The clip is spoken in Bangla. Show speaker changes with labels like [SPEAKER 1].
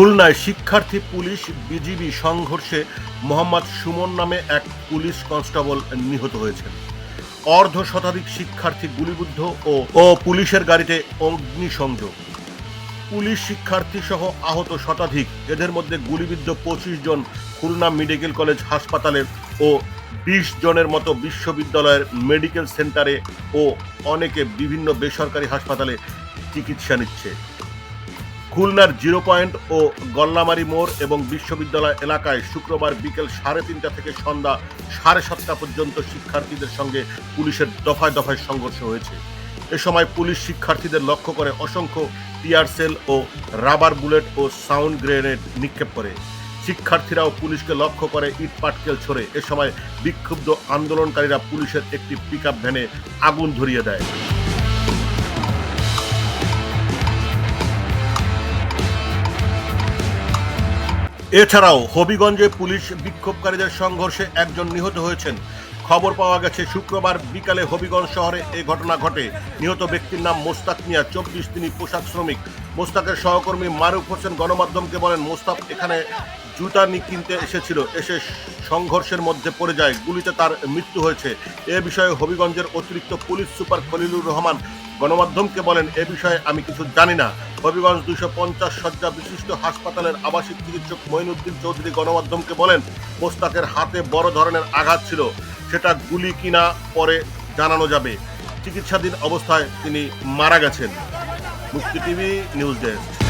[SPEAKER 1] খুলনায় শিক্ষার্থী, পুলিশ, বিজিবি সংঘর্ষে মোহাম্মদ সুমন নামে এক পুলিশ কনস্টেবল নিহত হয়েছেন। অর্ধ শতাধিক শিক্ষার্থী গুলিবিদ্ধ ও ও পুলিশের গাড়িতে অগ্নিসংযোগ পুলিশ শিক্ষার্থী সহ আহত শতাধিক, এদের মধ্যে গুলিবিদ্ধ পঁচিশ জন খুলনা মেডিকেল কলেজ হাসপাতালের ও বিশ জনের মতো বিশ্ববিদ্যালয়ের মেডিকেল সেন্টারে ও অনেকে বিভিন্ন বেসরকারি হাসপাতালে চিকিৎসা নিচ্ছে। খুলনার জিরো পয়েন্ট ও গল্লামারি মোড় এবং বিশ্ববিদ্যালয় এলাকায় শুক্রবার বিকেল সাড়ে তিনটা থেকে সন্ধ্যা সাড়ে সাতটা পর্যন্ত শিক্ষার্থীদের সঙ্গে পুলিশের দফায় দফায় সংঘর্ষ হয়েছে। এ সময় পুলিশ শিক্ষার্থীদের লক্ষ্য করে অসংখ্য টিয়ার ও রাবার বুলেট ও সাউন্ড গ্রেনেড নিক্ষেপ করে। শিক্ষার্থীরাও পুলিশকে লক্ষ্য করে ইট পাটকেল ছড়ে। এ সময় বিক্ষুব্ধ আন্দোলনকারীরা পুলিশের একটি পিকআপ ভ্যানে আগুন ধরিয়ে দেয়। এছাড়াও হবিগঞ্জে পুলিশ বিক্ষোভকারীদের সংঘর্ষে একজন নিহত হয়েছেন। খবর পাওয়া গেছে, শুক্রবার বিকালে হবিগঞ্জ শহরে এই ঘটনা ঘটে। নিহত ব্যক্তির নাম মোস্তাক মিয়া, চব্বিশ তিনি পোশাক শ্রমিক। মোস্তাকের সহকর্মী মারুফ হোসেন গণমাধ্যমকে বলেন, মোস্তাক এখানে জুতা নি কিনতে এসেছিল। এসে সংঘর্ষের মধ্যে পড়ে যায়। গুলিতে তার মৃত্যু হয়েছে। এ বিষয়ে হবিগঞ্জের অতিরিক্ত পুলিশ সুপার খলিলুর রহমান গণমাধ্যমকে বলেন, এ বিষয়ে আমি কিছু জানি না। হবিগঞ্জ দুশো পঞ্চাশ শয্যা বিশিষ্ট হাসপাতালের আবাসিক চিকিৎসক মঈনুদ্দিন চৌধুরী গণমাধ্যমকে বলেন, মোস্তাকের হাতে বড় ধরনের আঘাত ছিল। সেটা গুলি কিনা পরে জানানো যাবে। চিকিৎসাধীন অবস্থায় তিনি মারা গেছেন। মুক্তি টিভি নিউজ ডেস্ক।